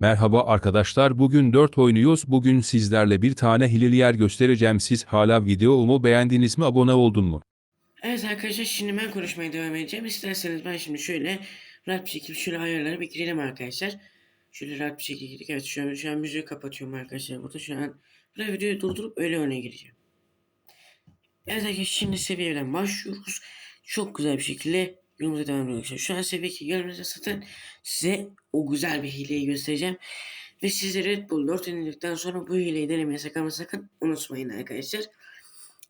Merhaba arkadaşlar bugün 4 oynuyoruz. Bugün sizlerle bir tane hileli yer göstereceğim. Siz hala videomu beğendiniz mi abone oldun mu? Evet arkadaşlar şimdi ben konuşmaya devam edeceğim. İsterseniz ben şimdi şöyle rahat bir şekilde şöyle ayarları bir girelim arkadaşlar. Şöyle rahat bir şekilde girdik. Evet şu an, şu an müziği kapatıyorum arkadaşlar. Burada şu an burada videoyu durdurup öyle öne gireceğim. Evet arkadaşlar şimdi seviyeden başlıyoruz. Çok güzel bir şekilde yolumuza devam ediyoruz. Şu an seviye 2 gelmenize zaten size o güzel bir hileyi göstereceğim. Ve size Red Bull 4 indikten sonra bu hileyi denemeye sakın sakın unutmayın arkadaşlar.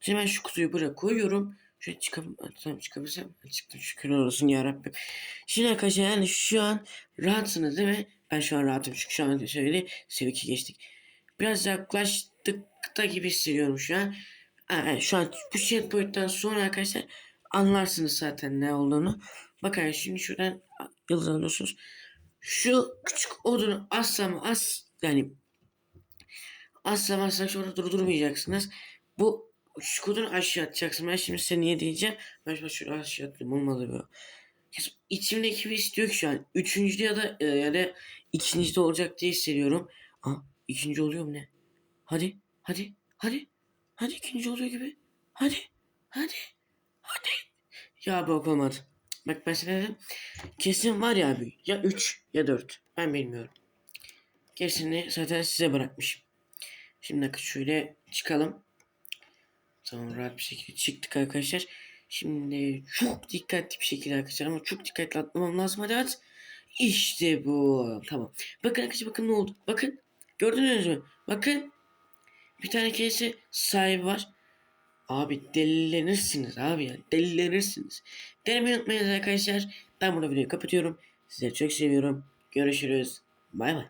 Şimdi ben şu kutuyu buraya koyuyorum. Şöyle çıkabilir Tamam çıkabilsem. Çıktım şükür olsun yarabbim. Şimdi arkadaşlar yani şu an rahatsınız değil mi? Ben şu an rahatım çünkü şu an şöyle seviye 2 geçtik. Biraz yaklaştık da gibi hissediyorum şu an. Aa, şu an bu checkpoint'ten sonra arkadaşlar anlarsınız zaten ne olduğunu. Bakın şimdi şuradan yıldız alıyorsunuz. Şu küçük odunu assam as yani assam assam sonra durdurmayacaksınız. Bu şu kodunu aşağı atacaksın. Ben şimdi size niye diyeceğim. Ben şimdi şöyle aşağı atayım. Olmadı. Kesin İçimdeki bir istiyor ki şu an. Üçüncüde ya da e, ya da ikincide olacak diye hissediyorum. Ha ikinci oluyor mu ne? Hadi. Hadi. Hadi. Hadi ikinci oluyor gibi. Hadi. Hadi. Ya bak olmadı. Bak ben sana dedim. Kesin var ya abi. Ya 3 ya 4. Ben bilmiyorum. Gerisini zaten size bırakmışım. Şimdi şöyle çıkalım. Tamam rahat bir şekilde çıktık arkadaşlar. Şimdi çok dikkatli bir şekilde arkadaşlar ama çok dikkatli atlamam lazım hadi at. İşte bu. Tamam. Bakın arkadaşlar bakın ne oldu. Bakın. Gördünüz mü? Bakın. Bir tane kese sahibi var. Abi delilenirsiniz abi ya. Delilenirsiniz. Denemeyi unutmayın arkadaşlar. Ben burada videoyu kapatıyorum. Sizleri çok seviyorum. Görüşürüz. Bay bay.